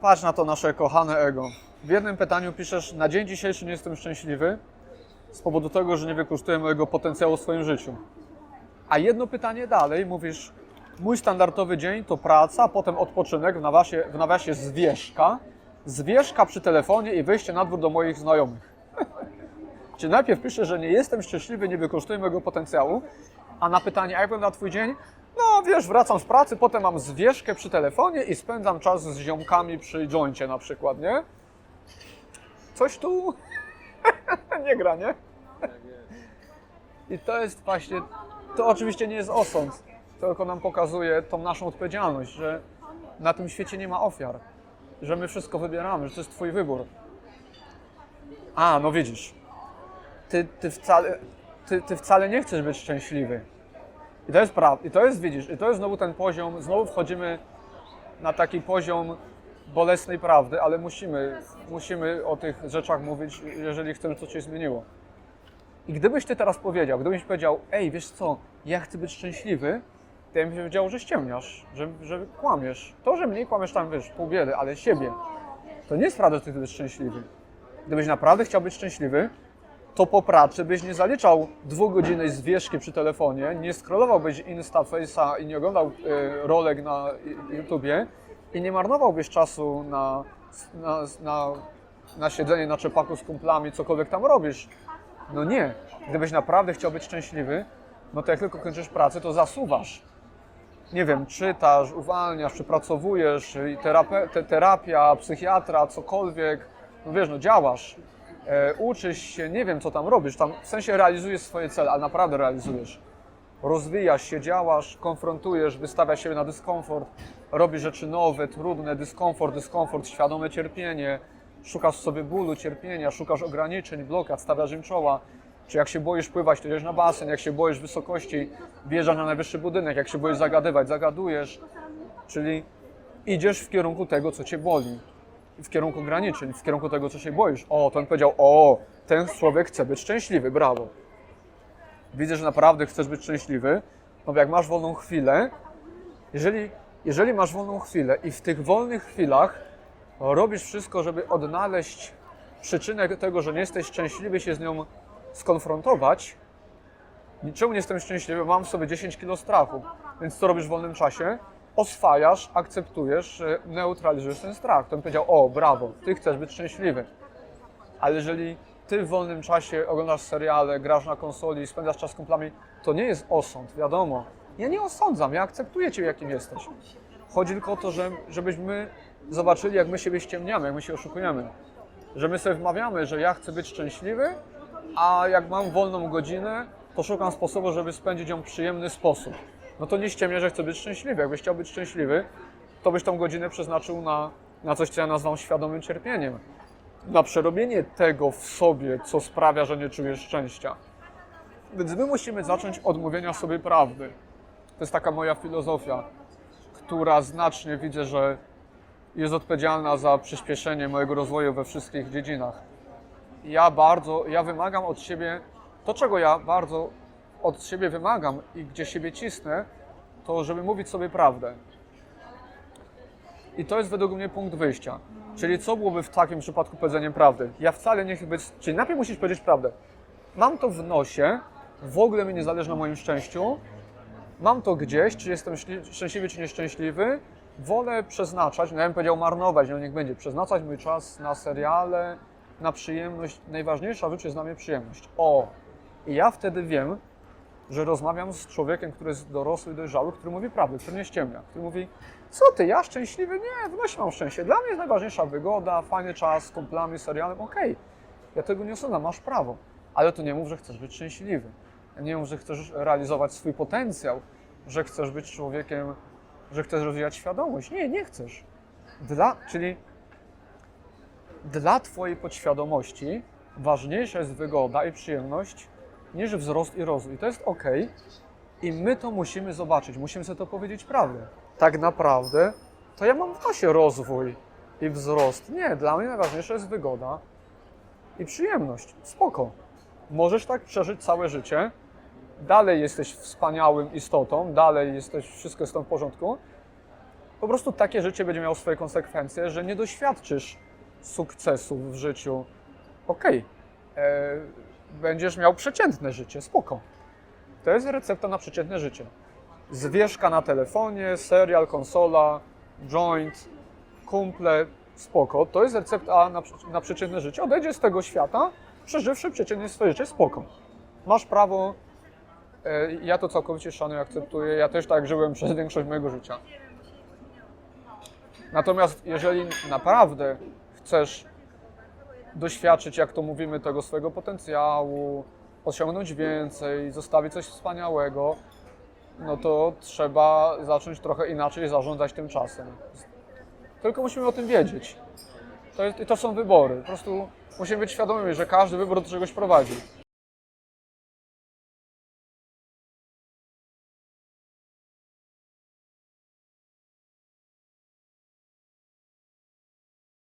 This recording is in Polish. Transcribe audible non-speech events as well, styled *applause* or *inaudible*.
Patrz na to nasze kochane ego. W jednym pytaniu piszesz, na dzień dzisiejszy nie jestem szczęśliwy z powodu tego, że nie wykorzystuję mojego potencjału w swoim życiu. A jedno pytanie dalej mówisz, mój standardowy dzień to praca, potem odpoczynek, w nawiasie, w nawiasie zwieszka, zwieszka przy telefonie i wyjście na dwór do moich znajomych. *laughs* Czy najpierw piszę, że nie jestem szczęśliwy, nie wykorzystuję mojego potencjału, a na pytanie, jak wygląda Twój dzień? No wiesz, wracam z pracy, potem mam zwieszkę przy telefonie i spędzam czas z ziomkami przy joincie na przykład, nie? Coś tu *laughs* nie gra, nie? I to jest właśnie, to oczywiście nie jest osąd, tylko nam pokazuje tą naszą odpowiedzialność, że na tym świecie nie ma ofiar, że my wszystko wybieramy, że to jest Twój wybór. A, no widzisz, ty, ty, wcale, ty, ty wcale nie chcesz być szczęśliwy. I to jest prawda, i to jest, widzisz, i to jest znowu ten poziom, znowu wchodzimy na taki poziom bolesnej prawdy, ale musimy, musimy o tych rzeczach mówić, jeżeli chcemy, coś się zmieniło. I gdybyś ty teraz powiedział, gdybyś powiedział, ej, wiesz co, ja chcę być szczęśliwy, to ja bym powiedział, że ściemniasz, że, że kłamiesz. To, że mniej kłamiesz tam, wiesz, pół biedy, ale siebie, to nie jest prawda, że ty chcesz być szczęśliwy. Gdybyś naprawdę chciał być szczęśliwy, to po pracy byś nie zaliczał dwugodzinnej zwieszki przy telefonie, nie scrollowałbyś Insta, Face'a i nie oglądał e, rolek na YouTubie i nie marnowałbyś czasu na, na, na, na siedzenie na czepaku z kumplami, cokolwiek tam robisz. No nie. Gdybyś naprawdę chciał być szczęśliwy, no to jak tylko kończysz pracę, to zasuwasz. Nie wiem, czytasz, uwalniasz, przepracowujesz, i terape, te, terapia, psychiatra, cokolwiek, no wiesz, no działasz uczysz się, nie wiem co tam robisz, tam w sensie realizujesz swoje cele, ale naprawdę realizujesz. Rozwijasz się, działasz, konfrontujesz, wystawiasz siebie na dyskomfort, robisz rzeczy nowe, trudne, dyskomfort, dyskomfort, świadome cierpienie, szukasz sobie bólu, cierpienia, szukasz ograniczeń, blokad, stawiasz im czoła. Czy jak się boisz pływać, to idziesz na basen, jak się boisz wysokości, wjeżdżasz na najwyższy budynek, jak się boisz zagadywać, zagadujesz. Czyli idziesz w kierunku tego, co cię boli w kierunku ograniczeń, w kierunku tego, co się boisz. O, to on powiedział, o, ten człowiek chce być szczęśliwy, brawo. Widzę, że naprawdę chcesz być szczęśliwy, no bo jak masz wolną chwilę, jeżeli, jeżeli masz wolną chwilę i w tych wolnych chwilach robisz wszystko, żeby odnaleźć przyczynę tego, że nie jesteś szczęśliwy, się z nią skonfrontować, Czemu nie jestem szczęśliwy? Mam w sobie 10 kg strachu. Więc co robisz w wolnym czasie? Oswajasz, akceptujesz, e, neutralizujesz ten strach. To bym powiedział, o brawo, ty chcesz być szczęśliwy. Ale jeżeli ty w wolnym czasie oglądasz seriale, grasz na konsoli, spędzasz czas z kumplami, to nie jest osąd, wiadomo. Ja nie osądzam, ja akceptuję cię, jakim jesteś. Chodzi tylko o to, że, żebyśmy zobaczyli, jak my siebie ściemniamy, jak my się oszukujemy. Że my sobie wmawiamy, że ja chcę być szczęśliwy, a jak mam wolną godzinę, to szukam sposobu, żeby spędzić ją w przyjemny sposób. No to nie ściemnia, że chcę być szczęśliwy. Jakbyś chciał być szczęśliwy, to byś tą godzinę przeznaczył na, na coś, co ja nazwam świadomym cierpieniem. Na przerobienie tego w sobie, co sprawia, że nie czujesz szczęścia. Więc my musimy zacząć od mówienia sobie prawdy. To jest taka moja filozofia, która znacznie widzę, że jest odpowiedzialna za przyspieszenie mojego rozwoju we wszystkich dziedzinach. Ja bardzo, ja wymagam od siebie, to czego ja bardzo od siebie wymagam i gdzie siebie cisnę, to żeby mówić sobie prawdę. I to jest według mnie punkt wyjścia. Czyli co byłoby w takim przypadku powiedzeniem prawdy? Ja wcale nie chcę być. Czyli najpierw musisz powiedzieć prawdę. Mam to w nosie, w ogóle mi nie zależy na moim szczęściu. Mam to gdzieś, czy jestem śli- szczęśliwy, czy nieszczęśliwy. Wolę przeznaczać, no ja bym powiedział marnować, no niech będzie, przeznaczać mój czas na seriale, na przyjemność. Najważniejsza rzecz jest dla mnie przyjemność. O! I ja wtedy wiem, że rozmawiam z człowiekiem, który jest dorosły i dojrzały, który mówi prawdę, który nie ściemnia, który mówi, co ty, ja szczęśliwy? Nie, w nosie mam szczęście. Dla mnie jest najważniejsza wygoda, fajny czas z kumplami, serialem, okej. Ja tego nie osądzam, masz prawo. Ale to nie mów, że chcesz być szczęśliwy. Nie mów, że chcesz realizować swój potencjał, że chcesz być człowiekiem, że chcesz rozwijać świadomość. Nie, nie chcesz. Dla, czyli dla Twojej podświadomości ważniejsza jest wygoda i przyjemność niż wzrost i rozwój. To jest ok. I my to musimy zobaczyć, musimy sobie to powiedzieć prawdę. Tak naprawdę to ja mam w nosie rozwój i wzrost. Nie, dla mnie najważniejsza jest wygoda i przyjemność. Spoko. Możesz tak przeżyć całe życie. Dalej jesteś wspaniałym istotą, dalej jesteś, wszystko jest w porządku, po prostu takie życie będzie miało swoje konsekwencje, że nie doświadczysz sukcesów w życiu. Okej, e, będziesz miał przeciętne życie, spoko. To jest recepta na przeciętne życie. Zwieszka na telefonie, serial, konsola, joint, kumple, spoko. To jest recepta na, na przeciętne życie. Odejdziesz z tego świata, przeżywszy przeciętnie swoje życie, spoko. Masz prawo, e, ja to całkowicie szanuję, akceptuję, ja też tak żyłem przez większość mojego życia. Natomiast jeżeli naprawdę chcesz doświadczyć, jak to mówimy, tego swojego potencjału, osiągnąć więcej, zostawić coś wspaniałego, no to trzeba zacząć trochę inaczej zarządzać tym czasem. Tylko musimy o tym wiedzieć. To, jest, to są wybory. Po prostu musimy być świadomi, że każdy wybór do czegoś prowadzi.